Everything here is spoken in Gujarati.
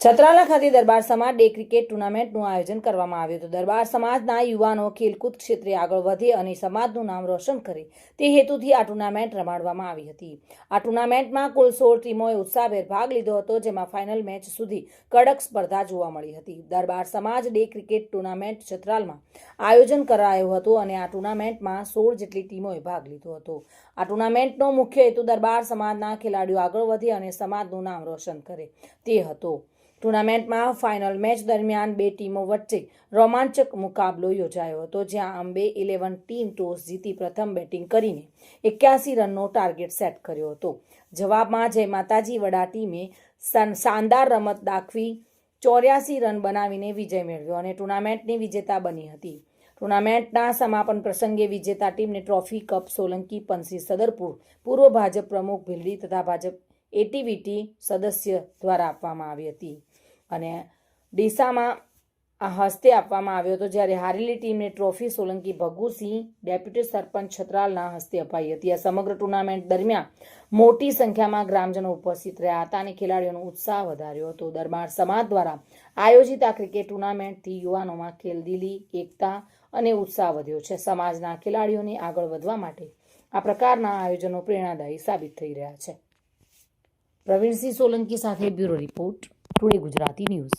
છત્રાલા ખાતે દરબાર સમાજ ડે ક્રિકેટ ટુર્નામેન્ટનું આયોજન કરવામાં આવ્યું હતું. દરબાર સમાજના યુવાનો ખેલકૂદ ક્ષેત્રે આગળ વધે અને સમાજનું નામ રોશન કરે તે હેતુથી આ ટુર્નામેન્ટ રમાડવામાં આવી હતી. આ ટુર્નામેન્ટમાં કુલ સોળ ટીમોએ ઉત્સાહભેર ભાગ લીધો હતો, જેમાં ફાઇનલ મેચ સુધી કડક સ્પર્ધા જોવા મળી હતી. દરબાર સમાજ ડે ક્રિકેટ ટુર્નામેન્ટ છત્રાલમાં આયોજન કરાયું હતું અને આ ટુર્નામેન્ટમાં સોળ જેટલી ટીમોએ ભાગ લીધો હતો. આ ટુર્નામેન્ટનો મુખ્ય હેતુ દરબાર સમાજના ખેલાડીઓ આગળ વધે અને સમાજનું નામ રોશન કરે તે હતો. ટુર્નામેન્ટમાં ફાઇનલ મેચ દરમિયાન બે ટીમો વચ્ચે રોમાંચક મુકાબલો યોજાયો હતો, જ્યાં અંબે ઇલેવન ટીમ ટોસ જીતી પ્રથમ બેટિંગ કરીને એક્યાસી રનનો ટાર્ગેટ સેટ કર્યો હતો. જવાબમાં જય માતાજી વડા ટીમે શાન- શાનદાર રમત દાખવી ચોર્યાસી રન બનાવીને વિજય મેળવ્યો અને ટુર્નામેન્ટની વિજેતા બની હતી. ટુર્નામેન્ટના સમાપન પ્રસંગે વિજેતા ટીમને ટ્રોફી કપ સોલંકી પંસી સદરપુર, પૂર્વ ભાજપ પ્રમુખ ભીલડી તથા ભાજપ એટીવીટી સદસ્ય દ્વારા આપવામાં આવી હતી. અને ડીસામાં આ હસ્તે આપવામાં આવ્યો હતો, જ્યારે હારેલી ટીમને ટ્રોફી સોલંકી ભગુસિંહ, ડેપ્યુટી સરપંચ છત્રાલના હસ્તે અપાઈ હતી. આ સમગ્ર ટુર્નામેન્ટ દરમિયાન મોટી સંખ્યામાં ગ્રામજનો ઉપસ્થિત રહ્યા હતા અને ખેલાડીઓનો ઉત્સાહ વધાર્યો હતો. દરબાર સમાજ દ્વારા આયોજિત આ ક્રિકેટ ટુર્નામેન્ટથી યુવાનોમાં ખેલદિલી, એકતા અને ઉત્સાહ વધ્યો છે. સમાજના ખેલાડીઓને આગળ વધવા માટે આ પ્રકારના આયોજનો પ્રેરણાદાયી સાબિત થઈ રહ્યા છે. પ્રવીણસિંહ સોલંકી સાથે bureau report today Gujarati news.